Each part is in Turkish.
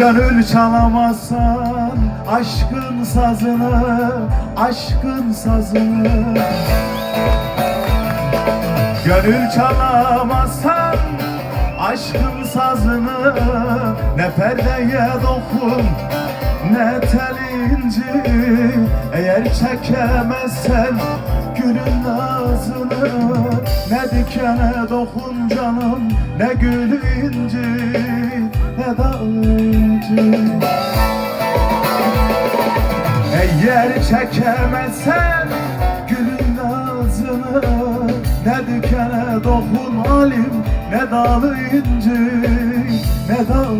Gönül çalamazsan aşkın sazını, aşkın sazını. Gönül çalamazsan aşkın sazını Ne perdeye dokun ne tel inci Eğer çekemezsen gülün nazını Ne dikene dokun canım ne gül inci eğer çekemezsen gülün nazını Ne dikene dokun alim ne dal inci Ne dal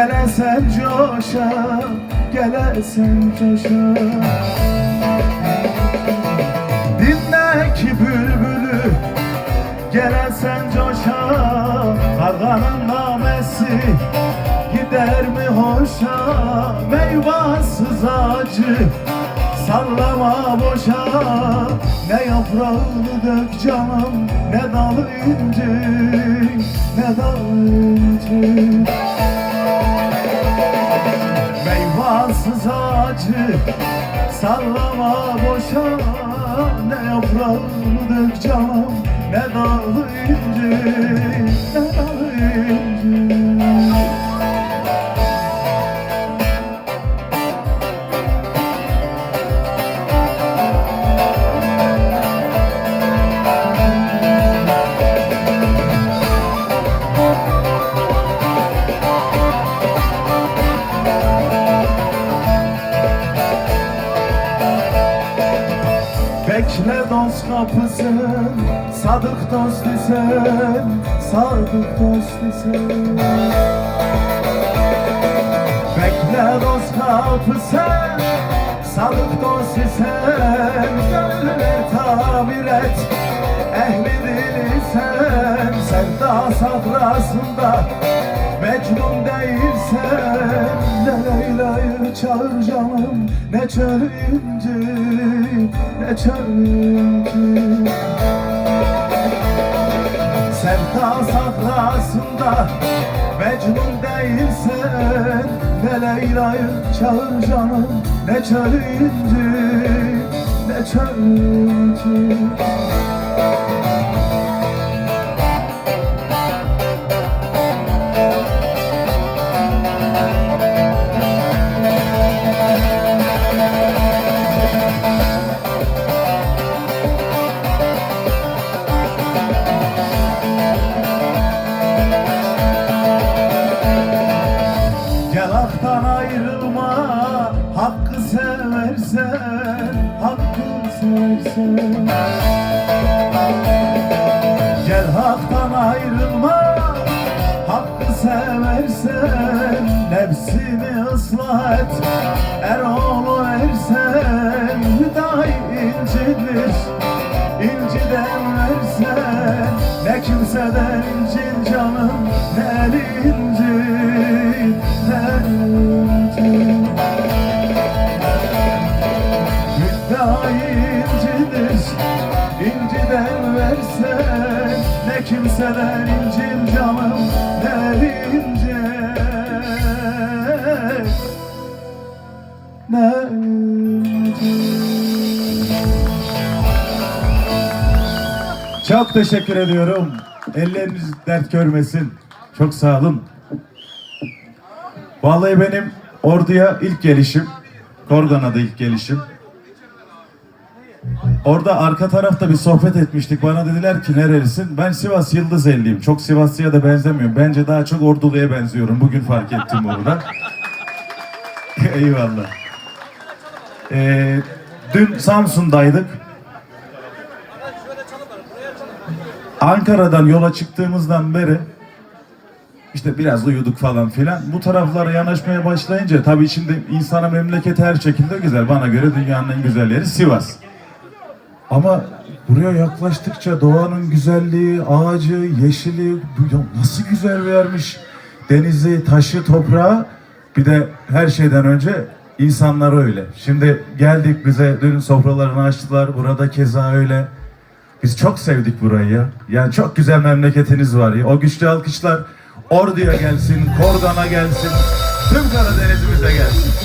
gelesen coşa Gelesen coşa. Dinle ki bülbülü gelesen coşa. Karganın namesi gider mi hoşa? Meyvasız acı Sallama boşa. Ne yaprağını dök canım Ne dal inci Ne dal inci Meyvasız acı Sallama boşa. Ne yaprağını dök canım Ne dal inci Ne dal inci kapısın Sadık dost isen Sadık dost isen Bekle dost kapısın Sadık dost isen Gönlüne tabir et Ehli dil isen Sevda safrasında Mecnun değilsen Ne Leyla'yı çağır canım Ne çöl inci Ne çöl inci Sevda safrasında Mecnun değilsen Ne Leyla'yı çağır canım Ne çöl inci Ne çöl seversen Hakkı seversen. Gel haktan ayrılma Hakkı seversen Nefsini ıslah et. Eroğlu ersen Hüdayi incidir. İnciden versen Ne kimseden incin canım Ne el Çok teşekkür ediyorum. Elleriniz dert görmesin. Çok sağ olun. Vallahi benim orduya ilk gelişim. Korgan'a da ilk gelişim. Orada arka tarafta bir sohbet etmiştik. Bana dediler ki nerelisin? Ben Sivas Yıldızelliyim. Çok Sivaslı'ya da benzemiyorum. Bence daha çok Ordulu'ya benziyorum. Bugün fark ettim orada. Eyvallah. Ee, dün Samsun'daydık. Ankara'dan yola çıktığımızdan beri işte biraz uyuduk falan filan. Bu taraflara yanaşmaya başlayınca tabii şimdi insana memleketi her şekilde güzel. Bana göre dünyanın en güzel yeri Sivas. Ama buraya yaklaştıkça doğanın güzelliği, ağacı, yeşili nasıl güzel vermiş. Denizi, taşı, toprağı bir de her şeyden önce insanlar öyle. Şimdi geldik bize dün sofralarını açtılar. Burada keza öyle. Biz çok sevdik burayı ya. Yani çok güzel memleketiniz var ya. O güçlü alkışlar Ordu'ya gelsin, Kordan'a gelsin, tüm Karadeniz'imize gelsin.